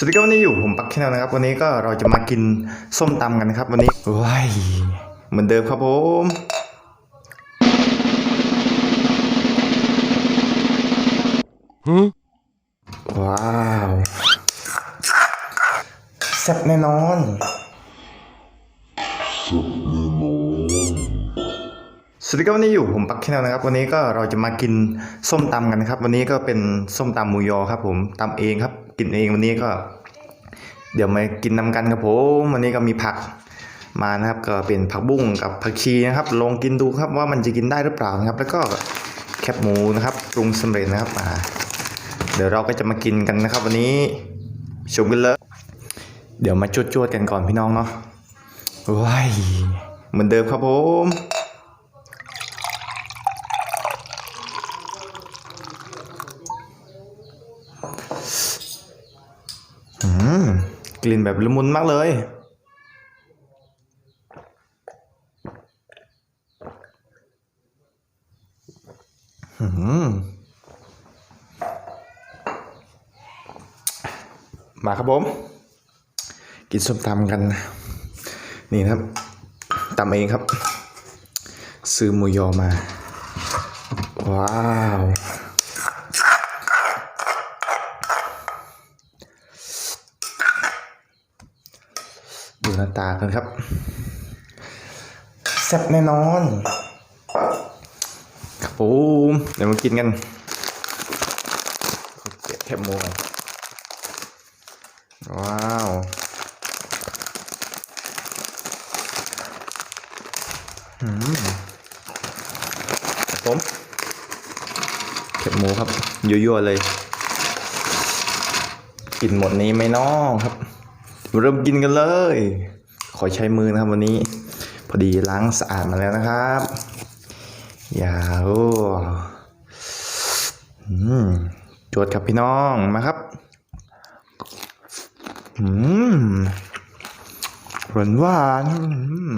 สวัสดีครับวันนี้อยู่ผมปักแคลนะครับ วันนี้ก็เราจะมากินส้มตำกันนะครับ วันนี้ว้ายเหมือนเดิมครับผมว้าวแซ่บแน่นอนสวัสดีครับวันนี้อยู่ผมปักแคลนะครับ วันนี้ก็เราจะมากินส้มตำกันนะครับ วันนี้ก็เป็นส้มตำหมูยอครับ ผมตำเองครับ กินเองวันนี้ก็ เดี๋ยวมากินนำกันครับผมวันนี้ก็มีผักมานะครับก็เป็นผักบุ้งกับผักชีนะครับ ลองกินดูครับว่ามันจะกินได้หรือเปล่านะครับ แล้วก็แคบหมูนะครับปรุงสำเร็จนะครับอ่าเดี๋ยวเราก็จะมากินกันนะครับ วันนี้ชมกันเลยเดี๋ยวมาจวดๆกันก่อนพี่น้องเนาะว้ายเหมือนเดิมครับผม กลิ่นแบบละมุนมากเลยอืมมาครับผม กินส้มตำกัน นี่นะครับตำเองครับ ซื้อมูยอมา ว้าว ดูหน้าตากันครับแซ่บแน่นอนครับผมเดี๋ยวมากินกันเก็บแคบหมูว้าวอืมผมแคบหมูครับยั่วๆเลย กินหมดนี้ไหม่น้องครับ เริ่มกินกันเลย ขอใช้มือนะครับวันนี้ พอดีล้างสะอาดมาแล้วนะครับอย่าโอ้อืมจวดครับพี่น้องมาครับอืมหวานหวานๆอืม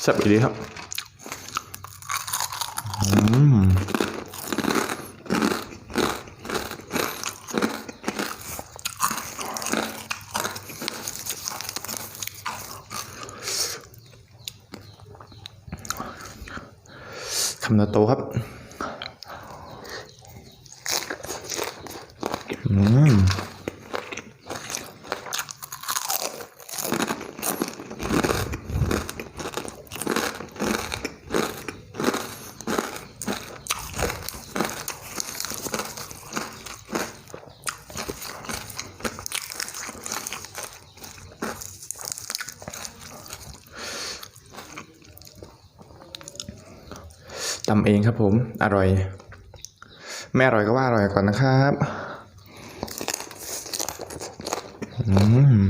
แซ่บอีกดีครับอืม คำโตครับอืม ตำเองครับผม อร่อย ไม่อร่อยก็ว่าอร่อยก่อนนะครับอืม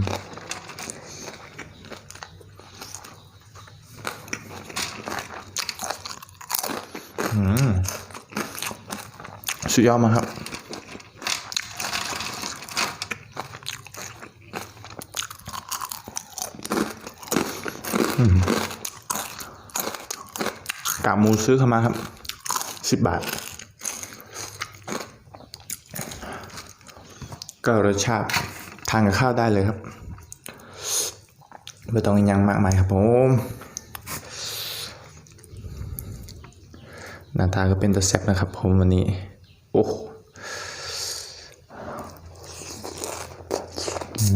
อืมสุดยอดมากครับ อืม กากหมูซื้อเข้ามาครับสิบบาท ก็รสชาติทานกับข้าวได้เลยครับไม่ต้องยังมากมายครับผมหน้าตาก็เป็นตะแซบนะครับผมวันนี้ โอ้อื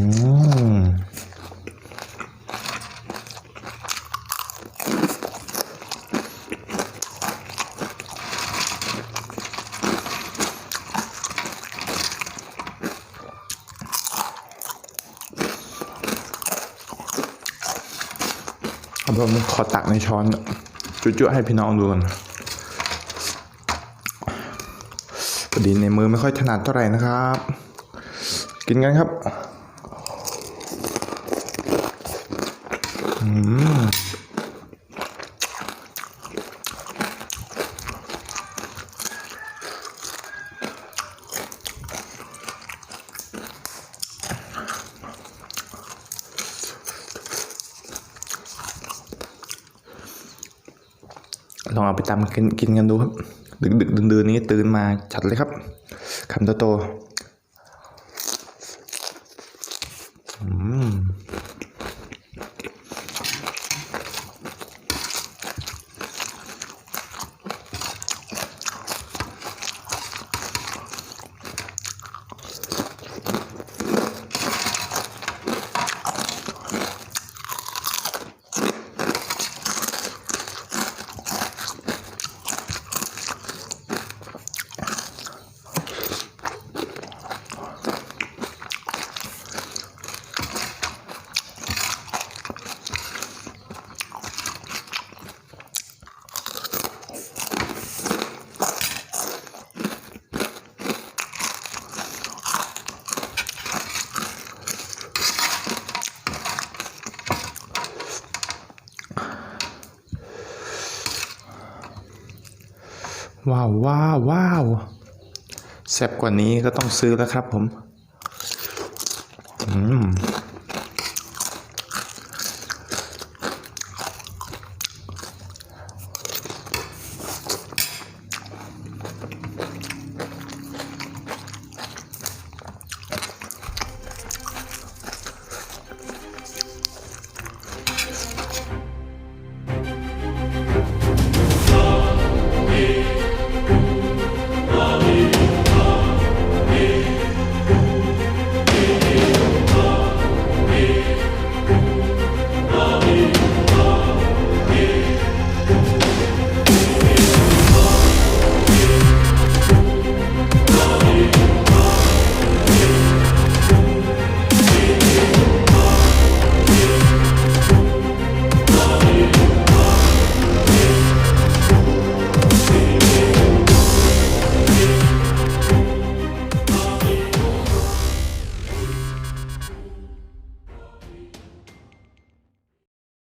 ม ผมขอตักในช้อนจุ๊ๆให้พี่น้องดูกันพอดีในมือไม่ค่อยถนัดเท่าไหร่นะครับ กินกันครับ อืม ลองเอาไปตำกินกินกันดูครับ ดึกดึกดื่นดื่นนี้ตื่นมาจัดเลยครับคำโตโตอืม ว้าวว้าวว้าวแซ่บกว่านี้ก็ต้องซื้อแล้วครับผม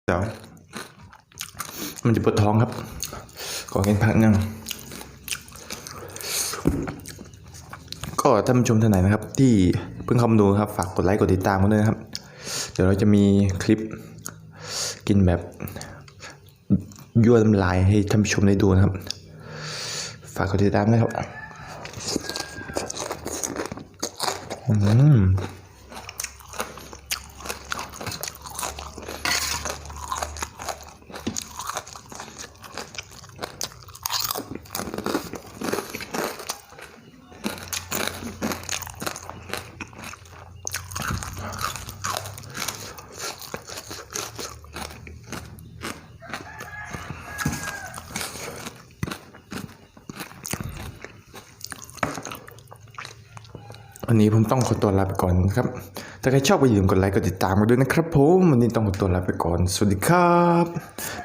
เดี๋ยวมันจะปวดท้องครับ ขอกินพักนึ่งก็ท่านผู้ชมท่านไหนนะครับ ที่เพิ่งเข้ามาดูครับ ฝากกดไลค์กดติดตามกันด้วยนะครับ เดี๋ยวเราจะมีคลิปกินแบบยั่วน้ำลายให้ท่านผู้ชมได้ดูนะครับ ฝากกดติดตามนะครับ อืม วันนี้ผมต้องขอตัวลาไปก่อนนะครับ ถ้าใครชอบก็อย่าลืมกดไลค์กดติดตามกันด้วยนะครับผม วันนี้ต้องขอตัวลาไปก่อน สวัสดีครับ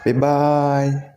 บ๊ายบาย